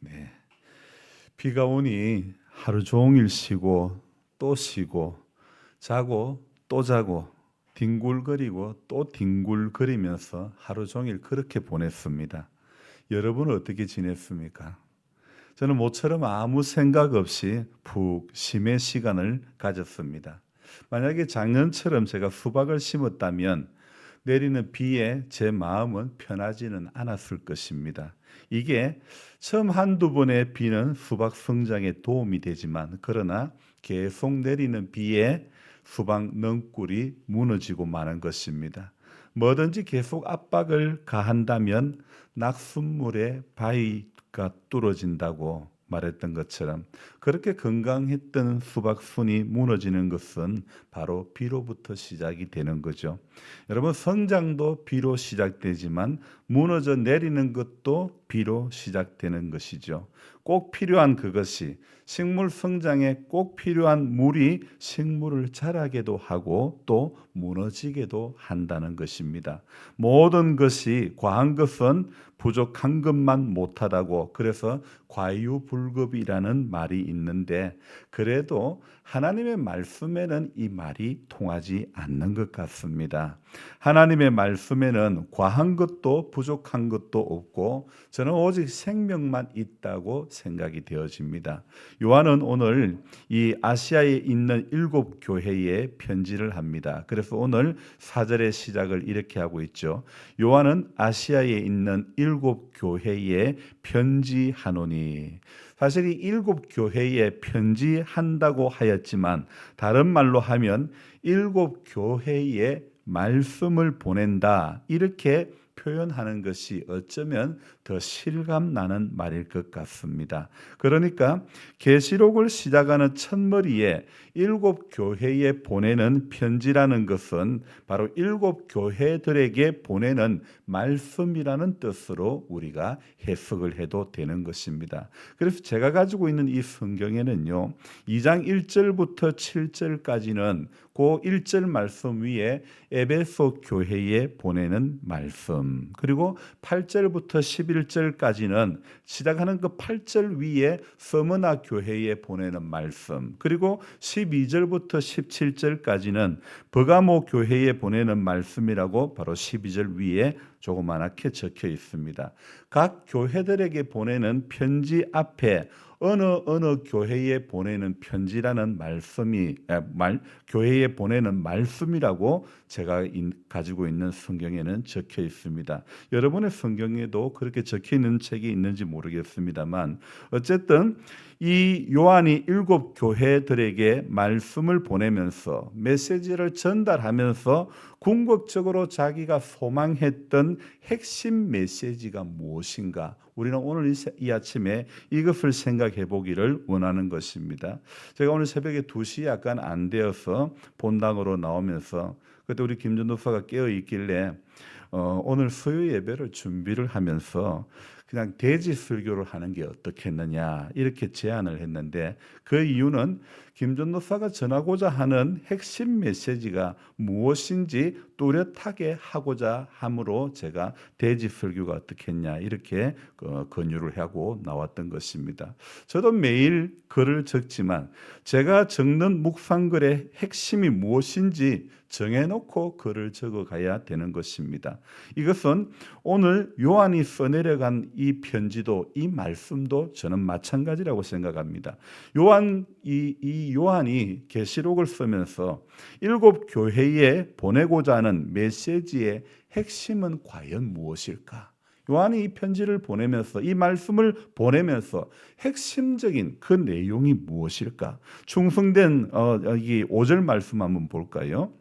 네. 비가 오니 하루 종일 쉬고 또 쉬고 자고 또 자고 뒹굴거리고 또 뒹굴거리면서 하루 종일 그렇게 보냈습니다. 여러분은 어떻게 지냈습니까? 저는 모처럼 아무 생각 없이 푹 쉼의 시간을 가졌습니다. 만약에 작년처럼 제가 수박을 심었다면 내리는 비에 제 마음은 편하지는 않았을 것입니다. 이게 처음 한두 번의 비는 수박 성장에 도움이 되지만 그러나 계속 내리는 비에 수박 넝굴이 무너지고 마는 것입니다. 뭐든지 계속 압박을 가한다면 낙숫물에 바위가 뚫어진다고 말했던 것처럼 그렇게 건강했던 수박 순이 무너지는 것은 바로 비로부터 시작이 되는 거죠. 여러분 성장도 비로 시작되지만 무너져 내리는 것도 비로 시작되는 것이죠. 꼭 필요한 그것이 식물 성장에 꼭 필요한 물이 식물을 자라게도 하고 또 무너지게도 한다는 것입니다. 모든 것이 과한 것은 부족한 것만 못하다고 그래서 과유불급이라는 말이 있는데 그래도 하나님의 말씀에는 이 말이 통하지 않는 것 같습니다. 하나님의 말씀에는 과한 것도 부족한 것도 없고 저는 오직 생명만 있다고 생각이 되어집니다. 요한은 오늘 이 아시아에 있는 일곱 교회에 편지를 합니다. 그래서 오늘 사절의 시작을 이렇게 하고 있죠. 요한은 아시아에 있는 일곱 교회에 편지하노니 사실 이 일곱 교회에 편지한다고 하였지만 다른 말로 하면 일곱 교회에 말씀을 보낸다. 이렇게 표현하는 것이 어쩌면 더 실감 나는 말일 것 같습니다. 그러니까 계시록을 시작하는 첫머리에 일곱 교회에 보내는 편지라는 것은 바로 일곱 교회들에게 보내는 말씀이라는 뜻으로 우리가 해석을 해도 되는 것입니다. 그래서 제가 가지고 있는 이 성경에는요. 2장 1절부터 7절까지는 그 1절 말씀 위에 에베소 교회에 보내는 말씀 그리고 8절부터 11 절까지는 시작하는 그 8절 위에 서머나 교회에 보내는 말씀 그리고 12절부터 17절까지는 버가모 교회에 보내는 말씀이라고 바로 12절 위에 조그맣게 적혀 있습니다. 각 교회들에게 보내는 편지 앞에 어느 어느 교회에 보내는 편지라는 말씀이 말 교회에 보내는 말씀이라고 제가 인, 가지고 있는 성경에는 적혀 있습니다. 여러분의 성경에도 그렇게 적혀 있는 책이 있는지 모르겠습니다만 어쨌든 이 요한이 일곱 교회들에게 말씀을 보내면서 메시지를 전달하면서 궁극적으로 자기가 소망했던 핵심 메시지가 무엇인가 우리는 오늘 이 아침에 이것을 생각해 보기를 원하는 것입니다. 제가 오늘 새벽에 2시 약간 안 되어서 본당으로 나오면서 그때 우리 김전도사가 깨어 있길래 어, 오늘 수요 예배를 준비를 하면서 그냥 대지 설교를 하는 게 어떻겠느냐 이렇게 제안을 했는데 그 이유는 김전도사가 전하고자 하는 핵심 메시지가 무엇인지 뚜렷하게 하고자 함으로 제가 대지 설교가 어떻겠냐 이렇게 어, 권유를 하고 나왔던 것입니다. 저도 매일 글을 적지만 제가 적는 묵상글의 핵심이 무엇인지 정해놓고 글을 적어가야 되는 것입니다. 이것은 오늘 요한이 써내려간 이 편지도 이 말씀도 저는 마찬가지라고 생각합니다. 요한 이, 이 요한이 계시록을 쓰면서 일곱 교회에 보내고자 하는 메시지의 핵심은 과연 무엇일까? 요한이 이 편지를 보내면서 이 말씀을 보내면서 핵심적인 그 내용이 무엇일까? 충성된 어, 이 5절 말씀 한번 볼까요?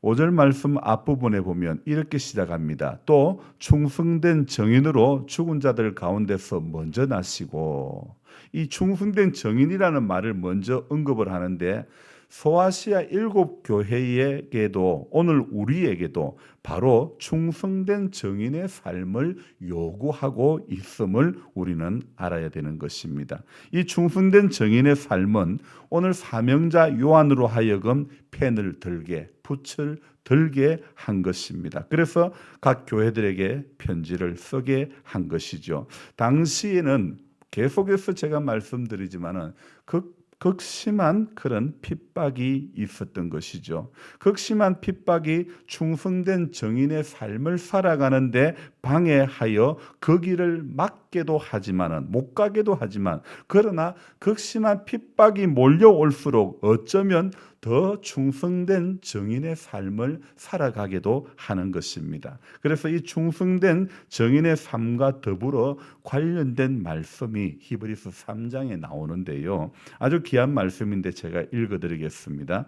5절 말씀 앞부분에 보면 이렇게 시작합니다. 또 충성된 정인으로 죽은 자들 가운데서 먼저 나시고 이 충성된 정인이라는 말을 먼저 언급을 하는데 소아시아 일곱 교회에게도 오늘 우리에게도 바로 충성된 정인의 삶을 요구하고 있음을 우리는 알아야 되는 것입니다. 이 충성된 정인의 삶은 오늘 사명자 요한으로 하여금 펜을 들게 붓을 들게 한 것입니다. 그래서 각 교회들에게 편지를 쓰게 한 것이죠. 당시에는 계속해서 제가 말씀드리지만은 극 극심한 그런 핍박이 있었던 것이죠. 극심한 핍박이 충성된 정인의 삶을 살아가는데 방해하여 그 길을 막게도 하지만은 못 가게도 하지만 그러나 극심한 핍박이 몰려올수록 어쩌면 더 충성된 정인의 삶을 살아가게도 하는 것입니다. 그래서 이 충성된 정인의 삶과 더불어 관련된 말씀이 히브리서 3장에 나오는데요. 아주 귀한 말씀인데 제가 읽어 드리겠습니다.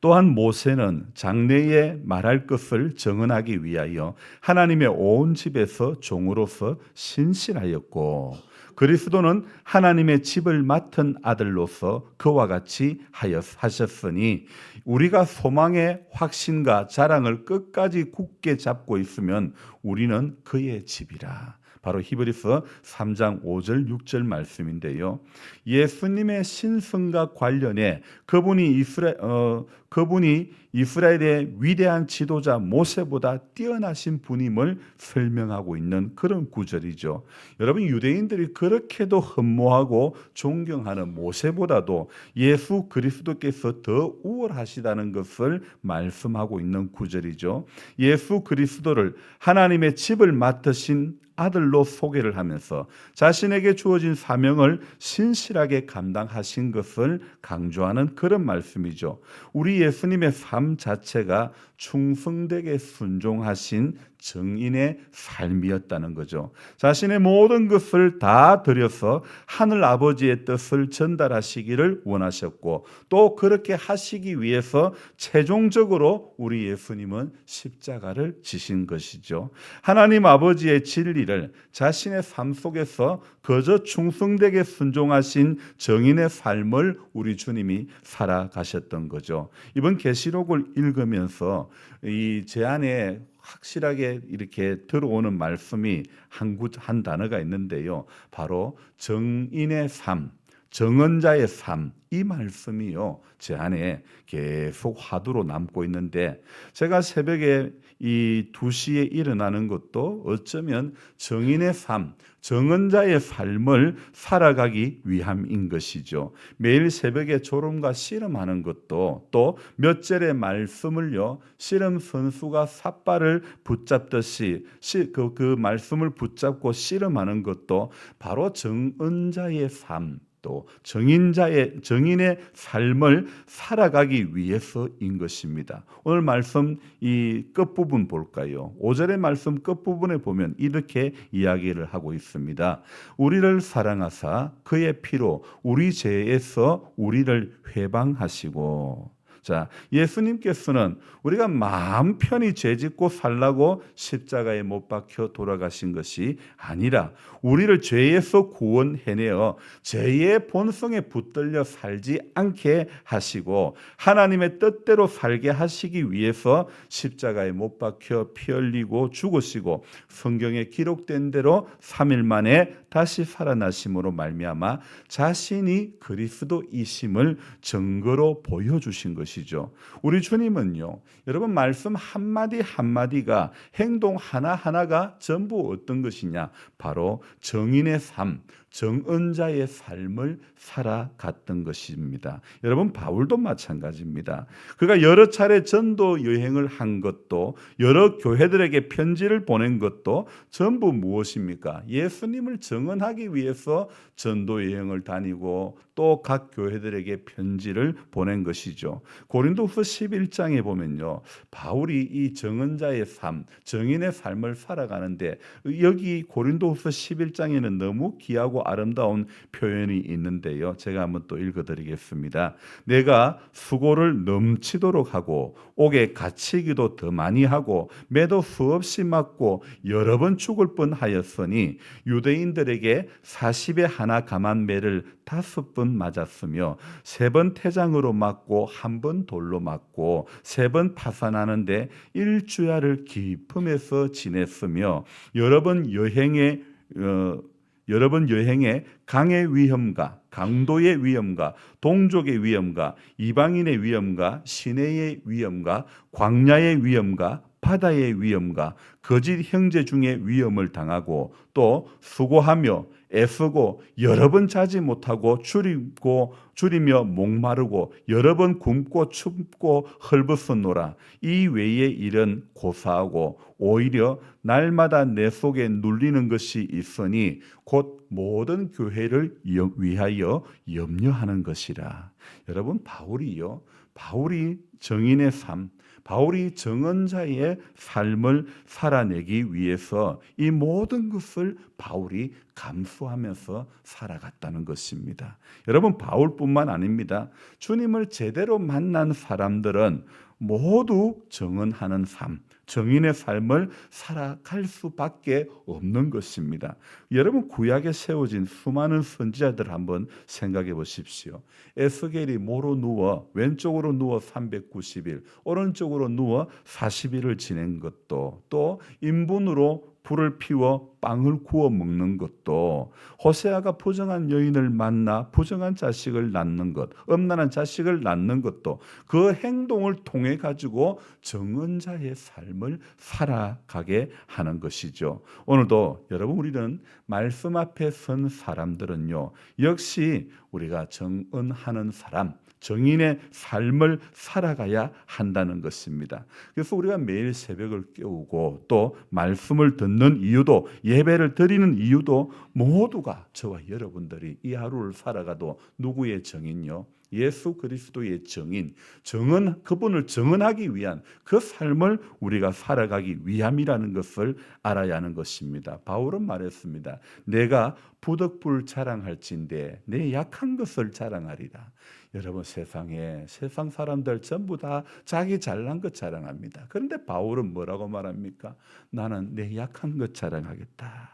또한 모세는 장래에 말할 것을 정언하기 위하여 하나님의 온 집에서 종으로서 신실하였고 그리스도는 하나님의 집을 맡은 아들로서 그와 같이 하셨으니 우리가 소망의 확신과 자랑을 끝까지 굳게 잡고 있으면 우리는 그의 집이라. 바로 히브리서 3장 5절 6절 말씀인데요. 예수님의 신성과 관련해 그분이 이스라 어, 그분이 이스라엘의 위대한 지도자 모세보다 뛰어나신 분임을 설명하고 있는 그런 구절이죠. 여러분 유대인들이 그렇게도 흠모하고 존경하는 모세보다도 예수 그리스도께서 더 우월하시다는 것을 말씀하고 있는 구절이죠. 예수 그리스도를 하나님의 집을 맡으신 아들로 소개를 하면서 자신에게 주어진 사명을 신실하게 감당하신 것을 강조하는 그런 말씀이죠. 우리 예수님의 삶 자체가 충성되게 순종하신 정인의 삶이었다는 거죠. 자신의 모든 것을 다 들여서 하늘 아버지의 뜻을 전달하시기를 원하셨고 또 그렇게 하시기 위해서 최종적으로 우리 예수님은 십자가를 지신 것이죠. 하나님 아버지의 진리 를 자신의 삶 속에서 거저 충성되게 순종하신 정인의 삶을 우리 주님이 살아가셨던 거죠. 이번 계시록을 읽으면서 이 제 안에 확실하게 이렇게 들어오는 말씀이 한, 한 단어가 있는데요. 바로 정인의 삶, 정언자의 삶, 이 말씀이요. 제 안에 계속 화두로 남고 있는데 제가 새벽에 이 2시에 일어나는 것도 어쩌면 정인의 삶, 정언자의 삶을 살아가기 위함인 것이죠. 매일 새벽에 졸음과 씨름하는 것도 또 몇 절의 말씀을요. 씨름 선수가 삿발을 붙잡듯이 그, 그 말씀을 붙잡고 씨름하는 것도 바로 정언자의 삶, 또 정인자의 정인의 삶을 살아가기 위해서인 것입니다. 오늘 말씀 이 끝부분 볼까요? 5절의 말씀 끝부분에 보면 이렇게 이야기를 하고 있습니다. 우리를 사랑하사 그의 피로 우리 죄에서 우리를 회방하시고 자, 예수님께서는 우리가 마음 편히 죄짓고 살라고 십자가에 못 박혀 돌아가신 것이 아니라 우리를 죄에서 구원해내어 죄의 본성에 붙들려 살지 않게 하시고 하나님의 뜻대로 살게 하시기 위해서 십자가에 못 박혀 피 흘리고 죽으시고 성경에 기록된 대로 3일 만에 다시 살아나심으로 말미암아 자신이 그리스도이심을 증거로 보여주신 것이 죠. 우리 주님은요. 여러분 말씀 한마디 한마디가 행동 하나하나가 전부 어떤 것이냐? 바로 정인의 삶, 정언자의 삶을 살아갔던 것입니다. 여러분 바울도 마찬가지입니다. 그가 여러 차례 전도 여행을 한 것도 여러 교회들에게 편지를 보낸 것도 전부 무엇입니까? 예수님을 정언하기 위해서 전도 여행을 다니고 또 각 교회들에게 편지를 보낸 것이죠. 고린도후서 11장에 보면요. 바울이 이 정언자의 삶, 정인의 삶을 살아가는데 여기 고린도후서 11장에는 너무 귀하고 아름다운 표현이 있는데요. 제가 한번 또 읽어 드리겠습니다. 내가 수고를 넘치도록 하고 옥에 갇히기도 더 많이 하고 매도 수없이 맞고 여러 번 죽을 뻔하였으니 유대인들에게 40에 하나 감한 매를 다섯 번 맞았으며 세 번 태장으로 맞고 한번 돌로 맞고 세 번 파산하는데 일주야를 기품에서 지냈으며 여러 번 여행에 어, 여러 번 여행에 강의 위험과 강도의 위험과 동족의 위험과 이방인의 위험과 시내의 위험과 광야의 위험과 바다의 위험과 거짓 형제 중에 위험을 당하고 또 수고하며 애쓰고 여러 번 자지 못하고 줄이고 줄이며 목마르고 여러 번 굶고 춥고 헐벗었노라. 이 외의 일은 고사하고 오히려 날마다 내 속에 눌리는 것이 있으니 곧 모든 교회를 여- 위하여 염려하는 것이라. 여러분 바울이요. 바울이 정인의 삶 바울이 정언자의 삶을 살아내기 위해서 이 모든 것을 바울이 감수하면서 살아갔다는 것입니다. 여러분 바울뿐만 아닙니다. 주님을 제대로 만난 사람들은 모두 정언하는 삶, 정인의 삶을 살아갈 수밖에 없는 것입니다. 여러분 구약에 세워진 수많은 선지자들 한번 생각해 보십시오. 에스겔이 모로 누워 왼쪽으로 누워 390일, 오른쪽으로 누워 40일을 지낸 것도 또 인분으로 불을 피워 빵을 구워 먹는 것도 호세아가 부정한 여인을 만나 부정한 자식을 낳는 것, 음란한 자식을 낳는 것도 그 행동을 통해 가지고 정언자의 삶을 살아가게 하는 것이죠. 오늘도 여러분 우리는 말씀 앞에 선 사람들은요. 역시 우리가 정언하는 사람 정인의 삶을 살아가야 한다는 것입니다. 그래서 우리가 매일 새벽을 깨우고 또 말씀을 듣는 이유도 예배를 드리는 이유도 모두가 저와 여러분들이 이 하루를 살아가도 누구의 정인요? 예수 그리스도의 정인, 정은 그분을 정언하기 위한 그 삶을 우리가 살아가기 위함이라는 것을 알아야 하는 것입니다. 바울은 말했습니다. 내가 부덕불 자랑할진대 내 약한 것을 자랑하리라. 여러분 세상에 세상 사람들 전부 다 자기 잘난 것 자랑합니다. 그런데 바울은 뭐라고 말합니까? 나는 내 약한 것 자랑하겠다.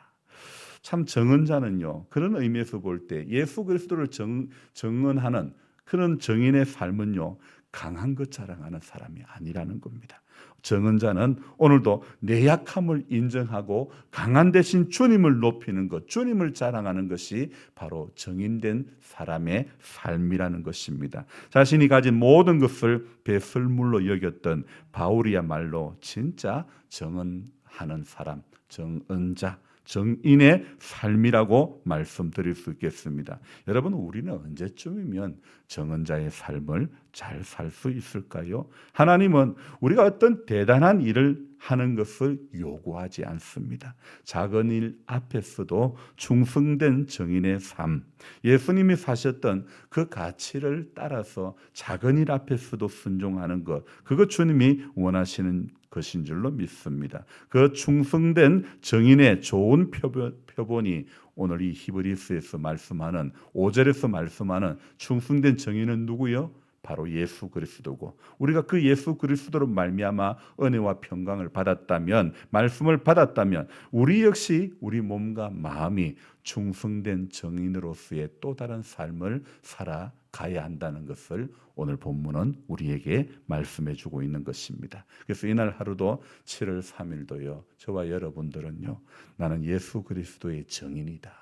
참 정언자는요 그런 의미에서 볼 때 예수 그리스도를 정, 정언하는 그런 정인의 삶은요 강한 것 자랑하는 사람이 아니라는 겁니다. 정언자는 오늘도 내 약함을 인정하고 강한 대신 주님을 높이는 것, 주님을 자랑하는 것이 바로 정인된 사람의 삶이라는 것입니다. 자신이 가진 모든 것을 배설물로 여겼던 바울이야말로 진짜 정언하는 사람, 정언자. 정인의 삶이라고 말씀드릴 수 있겠습니다. 여러분 우리는 언제쯤이면 정언자의 삶을 잘 살 수 있을까요? 하나님은 우리가 어떤 대단한 일을 하는 것을 요구하지 않습니다. 작은 일 앞에서도 충성된 정인의 삶, 예수님이 사셨던 그 가치를 따라서 작은 일 앞에서도 순종하는 것, 그것 주님이 원하시는 것인 줄로 믿습니다. 그 충성된 정인의 좋은 표본, 표본이 오늘 이 히브리스에서 말씀하는 5절에서 말씀하는 충성된 정인은 누구요? 바로 예수 그리스도고 우리가 그 예수 그리스도로 말미암아 은혜와 평강을 받았다면 말씀을 받았다면 우리 역시 우리 몸과 마음이 충성된 정인으로서의 또 다른 삶을 살아 가야 한다는 것을 오늘 본문은 우리에게 말씀해 주고 있는 것입니다. 그래서 이날 하루도 7월 3일도요. 저와 여러분들은요. 나는 예수 그리스도의 정인이다.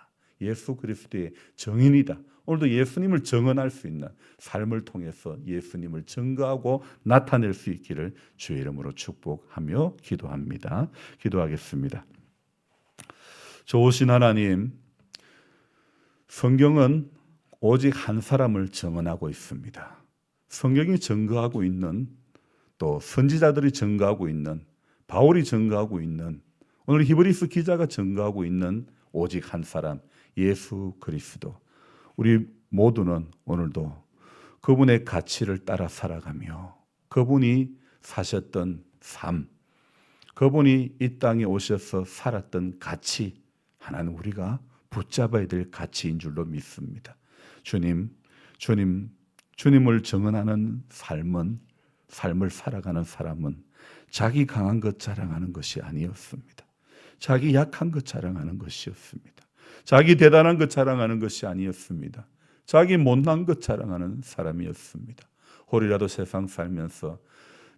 예수 그리스도의 정인이다. 오늘도 예수님을 정언할 수 있는 삶을 통해서 예수님을 증거하고 나타낼 수 있기를 주의 이름으로 축복하며 기도합니다. 기도하겠습니다. 좋으신 하나님, 성경은 오직 한 사람을 정언하고 있습니다. 성경이 증거하고 있는 또 선지자들이 증거하고 있는 바울이 증거하고 있는 오늘 히브리스 기자가 증거하고 있는 오직 한 사람 예수 그리스도 우리 모두는 오늘도 그분의 가치를 따라 살아가며 그분이 사셨던 삶 그분이 이 땅에 오셔서 살았던 가치 하나는 우리가 붙잡아야 될 가치인 줄로 믿습니다. 주님, 주님, 주님을 정언하는 삶은 삶을 살아가는 사람은 자기 강한 것 자랑하는 것이 아니었습니다. 자기 약한 것 자랑하는 것이었습니다. 자기 대단한 것 자랑하는 것이 아니었습니다. 자기 못난 것 자랑하는 사람이었습니다. 홀이라도 세상 살면서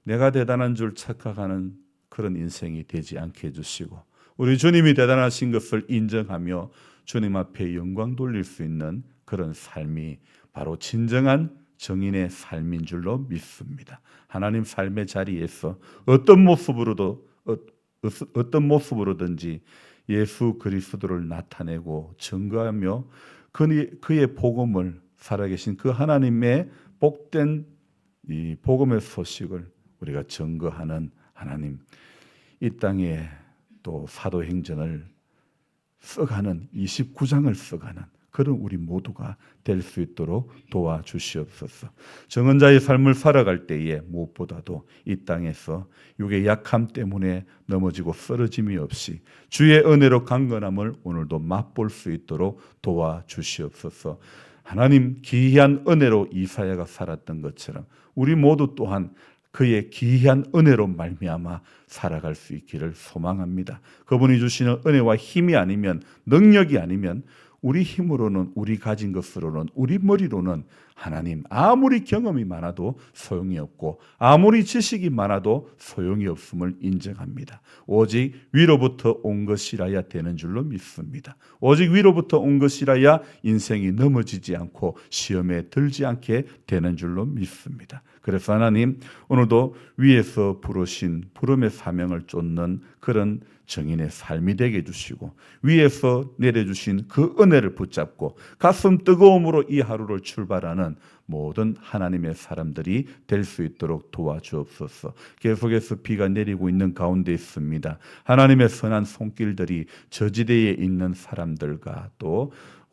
내가 대단한 줄 착각하는 그런 인생이 되지 않게 해주시고 우리 주님이 대단하신 것을 인정하며 주님 앞에 영광 돌릴 수 있는 그런 삶이 바로 진정한 정인의 삶인 줄로 믿습니다. 하나님 삶의 자리에서 어떤 모습으로도 어, 어떤 모습으로든지 예수 그리스도를 나타내고 증거하며 그의, 그의 복음을 살아계신 그 하나님의 복된 이 복음의 소식을 우리가 증거하는 하나님 이 땅에 또 사도행전을 써가는 29장을 써가는 그런 우리 모두가 될 수 있도록 도와주시옵소서. 정언자의 삶을 살아갈 때에 무엇보다도 이 땅에서 육의 약함 때문에 넘어지고 쓰러짐이 없이 주의 은혜로 강건함을 오늘도 맛볼 수 있도록 도와주시옵소서. 하나님 기이한 은혜로 이사야가 살았던 것처럼 우리 모두 또한 그의 기이한 은혜로 말미암아 살아갈 수 있기를 소망합니다. 그분이 주시는 은혜와 힘이 아니면 능력이 아니면 우리 힘으로는 우리 가진 것으로는 우리 머리로는 하나님 아무리 경험이 많아도 소용이 없고 아무리 지식이 많아도 소용이 없음을 인정합니다. 오직 위로부터 온 것이라야 되는 줄로 믿습니다. 오직 위로부터 온 것이라야 인생이 넘어지지 않고 시험에 들지 않게 되는 줄로 믿습니다. 그래서 하나님 오늘도 위에서 부르신 부름의 사명을 쫓는 그런 정인의 삶이 되게 해주시고 위에서 내려주신 그 은혜를 붙잡고 가슴 뜨거움으로 이 하루를 출발 하는 모든 하나님의 사람들이 될 수 있도록 도와주옵소서. 계속해서 비가 내리고 있는 가운데 있습니다. 하나님의 선한 손길들이 저지대에 있는 사람들과 또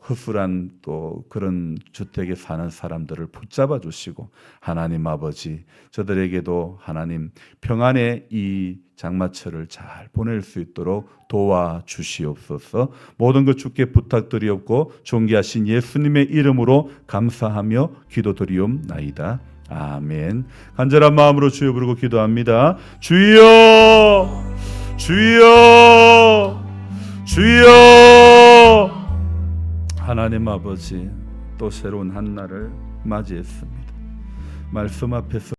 허술한 또 그런 주택에 사는 사람들을 붙잡아 주시고 하나님 아버지 저들에게도 하나님 평안의 이 장마철을 잘 보낼 수 있도록 도와 주시옵소서. 모든 것 주께 부탁드리옵고 존귀하신 예수님의 이름으로 감사하며 기도드리옵나이다. 아멘. 간절한 마음으로 주여 부르고 기도합니다. 주여! 주여! 주여! 하나님 아버지 또 새로운 한 날을 맞이했습니다. 말씀 앞에서